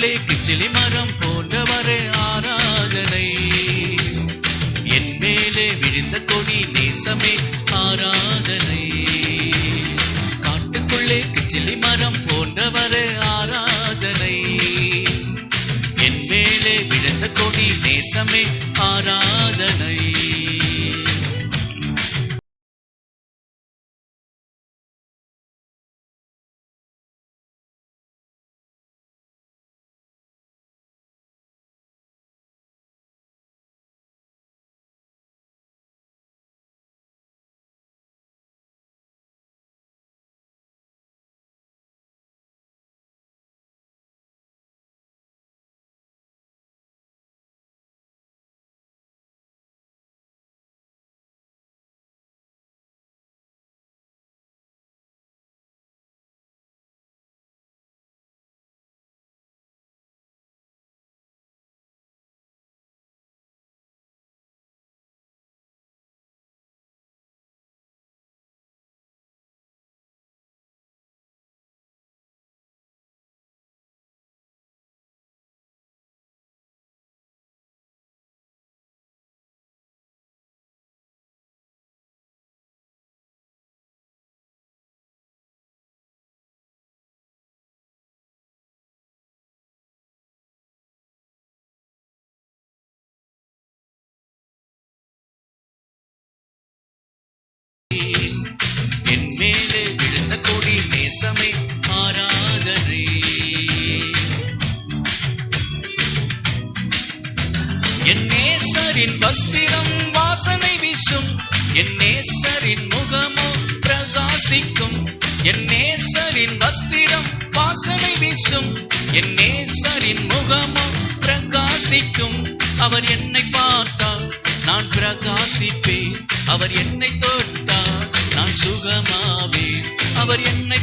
கிச்சிலி மரம் போன்றவரே. என் நேசரின் வஸ்திரம் வாசனை வீசும். என் நேசரின் முகமோ பிரகாசிக்கும். என் நேசரின் வஸ்திரம் வாசனை வீசும். என் நேசரின் முகமோ பிரகாசிக்கும். அவர் என்னை பார்த்தால் நான் பிரகாசிப்பேன். அவர் என்னை தொட்டால் நான் சுகமாவேன். அவர் என்னை